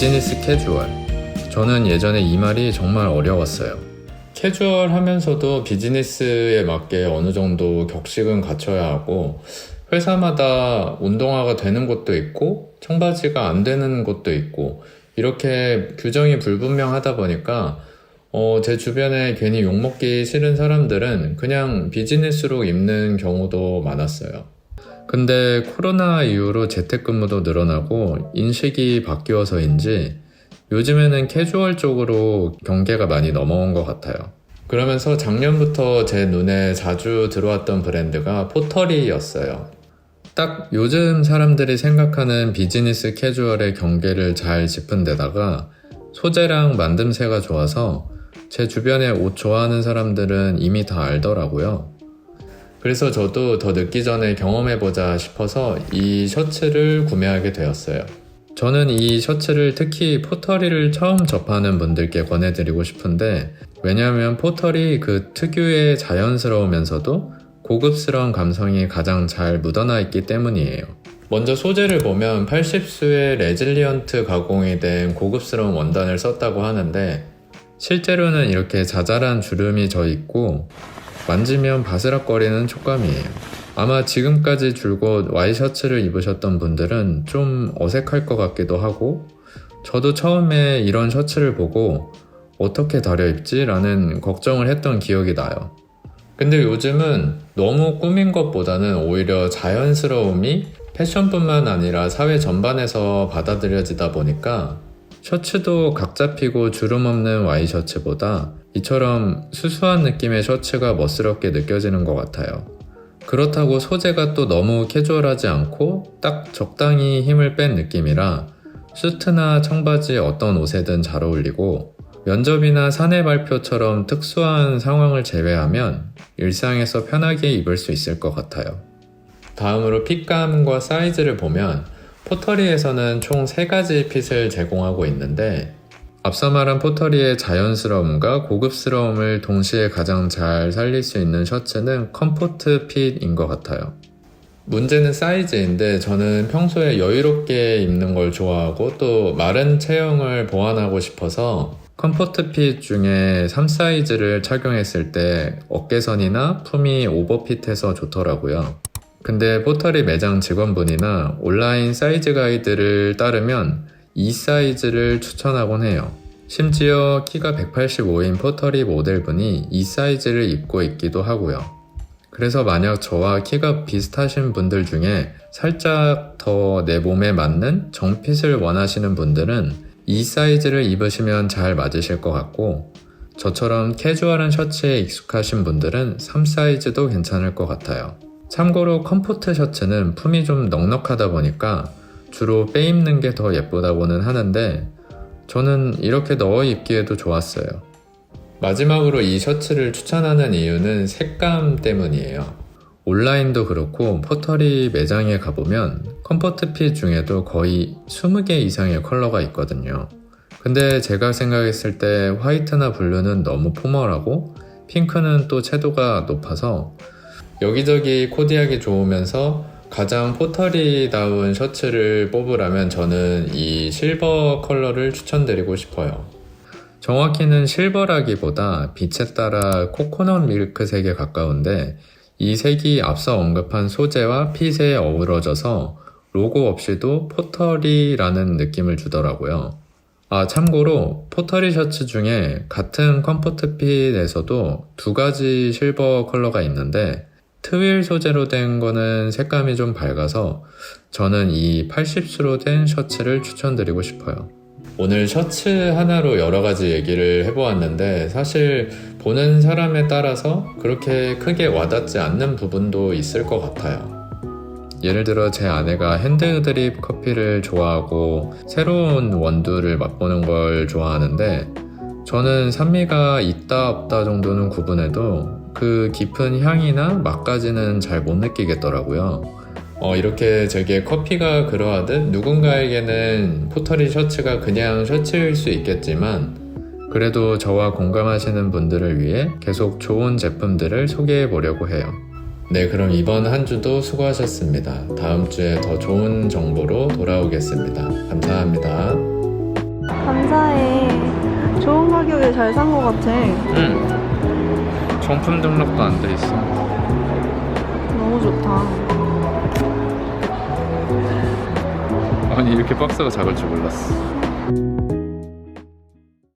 비즈니스 캐주얼. 저는 예전에 이 말이 정말 어려웠어요. 캐주얼 하면서도 비즈니스에 맞게 어느 정도 격식은 갖춰야 하고, 회사마다 운동화가 되는 곳도 있고, 청바지가 안 되는 곳도 있고, 이렇게 규정이 불분명하다 보니까, 어, 제 주변에 괜히 욕먹기 싫은 사람들은 그냥 비즈니스로 입는 경우도 많았어요. 근데 코로나 이후로 재택근무도 늘어나고 인식이 바뀌어서인지 요즘에는 캐주얼 쪽으로 경계가 많이 넘어온 것 같아요. 그러면서 작년부터 제 눈에 자주 들어왔던 브랜드가 포터리였어요. 딱 요즘 사람들이 생각하는 비즈니스 캐주얼의 경계를 잘 짚은 데다가 소재랑 만듦새가 좋아서 제 주변에 옷 좋아하는 사람들은 이미 다 알더라고요. 그래서 저도 더 늦기 전에 경험해보자 싶어서 이 셔츠를 구매하게 되었어요. 저는 이 셔츠를 특히 포터리를 처음 접하는 분들께 권해드리고 싶은데, 왜냐하면 포터리 그 특유의 자연스러우면서도 고급스러운 감성이 가장 잘 묻어나 있기 때문이에요. 먼저 소재를 보면 80수의 레질리언트 가공이 된 고급스러운 원단을 썼다고 하는데, 실제로는 이렇게 자잘한 주름이 져 있고, 만지면 바스락거리는 촉감이에요. 아마 지금까지 줄곧 와이셔츠를 입으셨던 분들은 좀 어색할 것 같기도 하고, 저도 처음에 이런 셔츠를 보고 어떻게 다려 입지? 라는 걱정을 했던 기억이 나요. 근데 요즘은 너무 꾸민 것보다는 오히려 자연스러움이 패션뿐만 아니라 사회 전반에서 받아들여지다 보니까 셔츠도 각 잡히고 주름 없는 와이셔츠보다 이처럼 수수한 느낌의 셔츠가 멋스럽게 느껴지는 것 같아요. 그렇다고 소재가 또 너무 캐주얼하지 않고 딱 적당히 힘을 뺀 느낌이라 수트나 청바지 어떤 옷에든 잘 어울리고 면접이나 사내 발표처럼 특수한 상황을 제외하면 일상에서 편하게 입을 수 있을 것 같아요. 다음으로 핏감과 사이즈를 보면 포터리에서는 총 3가지 핏을 제공하고 있는데 앞서 말한 포터리의 자연스러움과 고급스러움을 동시에 가장 잘 살릴 수 있는 셔츠는 컴포트 핏인 것 같아요. 문제는 사이즈인데 저는 평소에 여유롭게 입는 걸 좋아하고 또 마른 체형을 보완하고 싶어서 컴포트 핏 중에 3 사이즈를 착용했을 때 어깨선이나 품이 오버핏해서 좋더라고요. 근데 포터리 매장 직원분이나 온라인 사이즈 가이드를 따르면 이 사이즈를 추천하곤 해요. 심지어 키가 185인 포터리 모델분이 이 사이즈를 입고 있기도 하고요. 그래서 만약 저와 키가 비슷하신 분들 중에 살짝 더 내 몸에 맞는 정핏을 원하시는 분들은 이 사이즈를 입으시면 잘 맞으실 것 같고 저처럼 캐주얼한 셔츠에 익숙하신 분들은 3 사이즈도 괜찮을 것 같아요. 참고로 컴포트 셔츠는 품이 좀 넉넉하다 보니까 주로 빼입는 게 더 예쁘다고는 하는데 저는 이렇게 넣어 입기에도 좋았어요. 마지막으로 이 셔츠를 추천하는 이유는 색감 때문이에요. 온라인도 그렇고 포터리 매장에 가보면 컴포트 핏 중에도 거의 20개 이상의 컬러가 있거든요. 근데 제가 생각했을 때 화이트나 블루는 너무 포멀하고 핑크는 또 채도가 높아서 여기저기 코디하기 좋으면서 가장 포터리다운 셔츠를 뽑으라면 저는 이 실버 컬러를 추천드리고 싶어요. 정확히는 실버라기보다 빛에 따라 코코넛 밀크색에 가까운데 이 색이 앞서 언급한 소재와 핏에 어우러져서 로고 없이도 포터리라는 느낌을 주더라고요. 아, 참고로 포터리 셔츠 중에 같은 컴포트 핏에서도 두 가지 실버 컬러가 있는데 트윌 소재로 된 거는 색감이 좀 밝아서 저는 이 80수로 된 셔츠를 추천드리고 싶어요. 오늘 셔츠 하나로 여러 가지 얘기를 해보았는데 사실 보는 사람에 따라서 그렇게 크게 와닿지 않는 부분도 있을 것 같아요. 예를 들어 제 아내가 핸드드립 커피를 좋아하고 새로운 원두를 맛보는 걸 좋아하는데 저는 산미가 있다 없다 정도는 구분해도 그 깊은 향이나 맛까지는 잘 못 느끼겠더라고요. 어, 이렇게 저게 커피가 그러하듯 누군가에게는 포터리 셔츠가 그냥 셔츠일 수 있겠지만 그래도 저와 공감하시는 분들을 위해 계속 좋은 제품들을 소개해 보려고 해요. 네, 그럼 이번 한 주도 수고하셨습니다. 다음 주에 더 좋은 정보로 돌아오겠습니다. 감사합니다. 감사해. 좋은 가격에 잘 산 것 같아. 응. 정품 등록도 안 돼 있어. 너무 좋다. 아니 이렇게 박스가 작을 줄 몰랐어.